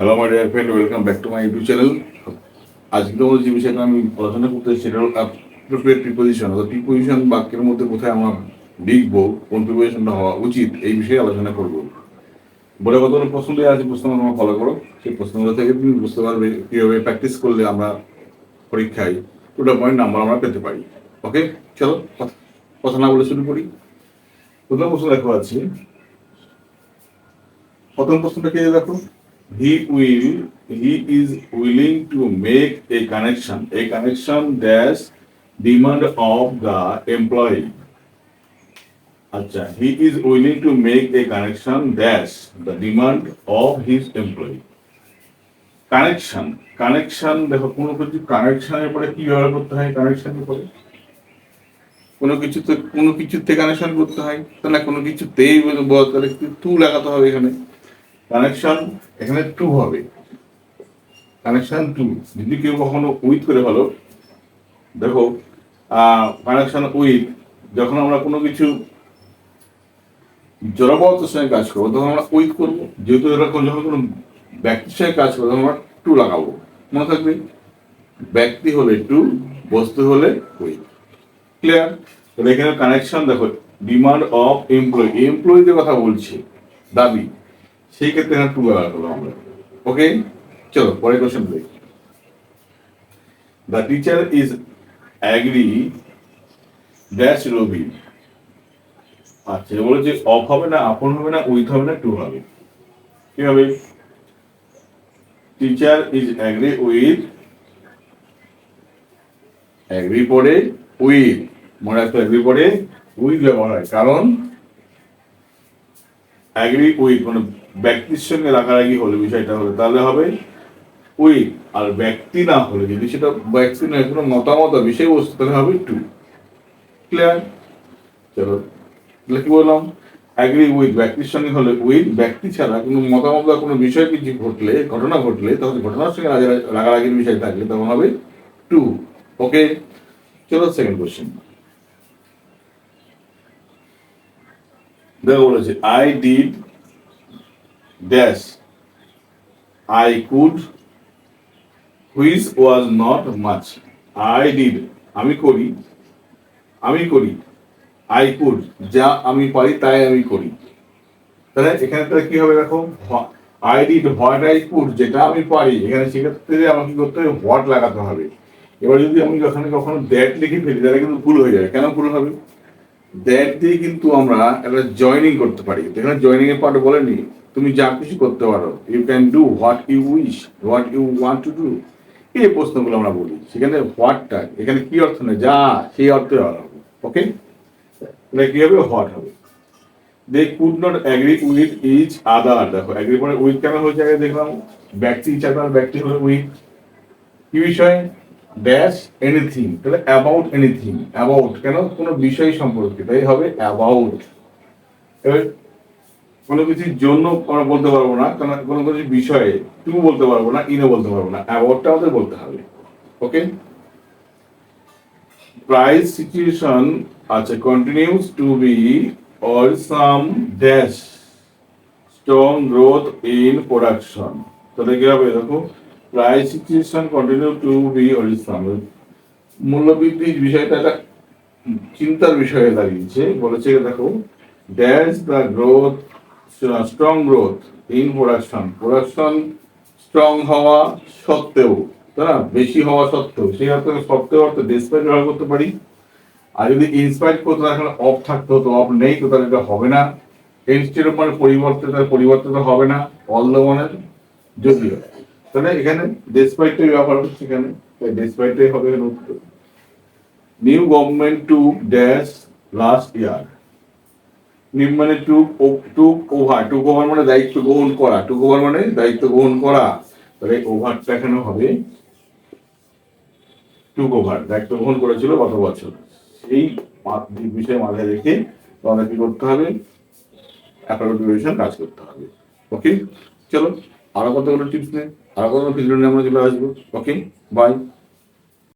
Hello my dear friend welcome back to my YouTube channel আজকে তোমাদের যে বিষয়টা আমি আলোচনা করতে চাই সেটা হল অ্যাপ্রোপ্রিয়েট প্রিপোজিশন অর্থাৎ প্রিপোজিশন বাক্যের মধ্যে কোথায় আমরা লিখব, কোন প্রিপোজিশনটা হওয়া উচিত, এই বিষয়ে আলোচনা করব। বলে কতগুলো প্রশ্ন দেওয়া আছে প্রশ্ন তোমরা ফলো করো। সেই প্রশ্নগুলো থেকে তুমি বুঝতে পারবে কীভাবে প্র্যাকটিস করলে আমরা পরীক্ষায় দুটো পয়েন্ট নাম্বার আমরা পেতে পারি। ওকে চলো, কথা না বলে শুরু করি। প্রথম প্রশ্ন দেখো আছে। প্রথম প্রশ্নটা কে দেখো? He will he is willing to make a connection a connection dash demand of the employee আচ্ছা he is willing to make a connection dash the demand of his employee connection connection দেখো, কোনো কিছু কানেকশনের পরে কি ব্যবহার করতে হয়? কানেকশনের পরে? কোনো কিছুতে কোনো কিছুতে কানেকশন করতে হয়? তাহলে কোনো কিছুতেই বল, তাহলে টু লাগাতে হবে এখানে। কানেকশন এখানে টু হবে। কানেকশন টু যদি কেউ কখনো উইথ করে ভালো, দেখো কানেকশন উইথ যখন আমরা কোনো কিছু জড়বতের সঙ্গে কাজ করব, তখন আমরা উইথ করব। যেহেতু এরকম যখন কোনো ব্যক্তির সঙ্গে কাজ করব, তখন আমরা টু লাগাবো। মনে থাকবে? ব্যক্তি হলে টু বস্তু হলে উইথ ক্লিয়ার তাহলে এখানে কানেকশন দেখো ডিমান্ড অফ এমপ্লয়ি এমপ্লয়িদের কথা বলছে। দাবি। সেই ক্ষেত্রে টু ব্যবহার করব আমরা। ওকে চলো, পরের কোশ্চেন দেখি। The teacher is agree dash Rabi আচ্ছা বলেছে অফ হবে না আপন হবে না উইথ হবে না টু হবে। কি হবে? Teacher is agree with agree পরে উইথ মনে রাখতে অ্যাগ্রি পরে উইথ ব্যবহার হয়। কারণ অ্যাগ্রি উইথ মানে ব্যক্তির সঙ্গে রাগারাগি হলে বিষয়টা হলে তাহলে হবে উইথ আর ব্যক্তি না হলে, যদি সেটা ব্যক্তি নয়, কোনো মতামত বিষয়বস্তু, তাহলে হবে টু ক্লিয়ার চলো, তাহলে কি বললাম? অ্যাগ্রি উইথ ব্যক্তির সঙ্গে হলে উইথ ব্যক্তি ছাড়া কোনো মতামত বা কোনো বিষয় কিছু ঘটলে, ঘটনা ঘটলে, তখন ঘটনার সঙ্গে রাগা- রাগারাগির বিষয় থাকলে, তখন হবে টু ওকে চলো সেকেন্ড কোশ্চেন দেখো বলেছে I did dash I could which was not much I did আমি করি। আমি করি। আই কুড যা আমি পারি, তাই আমি করি। তাহলে এখানে তাহলে কি হবে দেখো? I did what I could যেটা আমি পারি। এখানে সেক্ষেত্রে আমাকে করতে হবে? হোয়াট লাগাতে হবে। এবার যদি আমি ওখানে কখনো দ্যাট লিখে ফেলি, তাহলে কিন্তু ভুল হয়ে যাবে। কেন ভুল হবে? দ্যাট দিয়ে কিন্তু আমরা একটা জয়নিং করতে পারি। এখানে জয়নিং এর পার্ট বলেনি তুমি যা কিছু করতে পারো। You can do what you wish what you want to do এই প্রশ্নগুলো আমরা বলি। সেখানে হোয়াটটা এখানে কি অর্থ নেই? যা, সেই অর্থে হবে ওকে কি হবে? হোয়াট হবে। They could not agree with each other দেখো অ্যাগ্রি পরে উইথ কেন হয়েছে? আগে দেখলাম। ব্যক্তি ইচ আদার ব্যক্তি হলো উইথ কি বিষয়? ড্যাশ এনিথিং তাহলে অ্যাবাউট এনিথিং অ্যাবাউট কেন? কোনো বিষয় সম্পর্কে, তাই হবে অ্যাবাউট এবার কোনো কিছুর জন্য আমরা বলতে পারব না কারণ কোনো কিছু বিষয়ে টু বলতে পারব না ইনও বলতে পারব না অ্যাবাউটটা আমাদের বলতে হবে ওকে প্রাইস সিচুয়েশন আচ্ছা continues to be or some dash strong growth in production তাহলে কি হবে? দেখো price situation continue to be worrisome মূল্যবৃদ্ধির বিষয়টা একটা চিন্তার বিষয়ে দাঁড়িয়েছে। বলেছে, দেখো dash the growth strong growth in production production strong হওয়া সত্ত্বেও, তাই বেশি হওয়া সত্ত্বেও। সেই অর্থে সত্ত্বেও অর্থে ডেসপাইট ব্যবহার করতে পারি। আর যদি ইনস্পাইট করতে এখানে অফ থাকতে হতো অফ নেই, তো তাহলে এটা হবে না। অফ মানে পরিবর্তে তাহলে পরিবর্তিত হবে না অল দ্য মানে যদিও তাহলে এখানে ডেসপাইটটাই ব্যবহার হচ্ছে এখানে, তাই ডেসপাইটটাই হবে এখানে উত্তর। New government to dash last year new মানে to to over to over মানে দায়িত্ব গ্রহণ করা টু ওভার মানে দায়িত্ব গ্রহণ করা। তাহলে ওভারটা এখানে হবে টু ওভার দায়িত্ব গ্রহণ করেছিল গত বছর? মা- বিষয় মাথায় রেখে তোমাদের কি করতে হবে? অ্যাপ্লিকেশন কাজ করতে হবে। ওকে চলো। আরও কতগুলো টিপস নেই আরও কতগুলো ভিডিও নিয়ে আমরা চলে আসব? Okay bye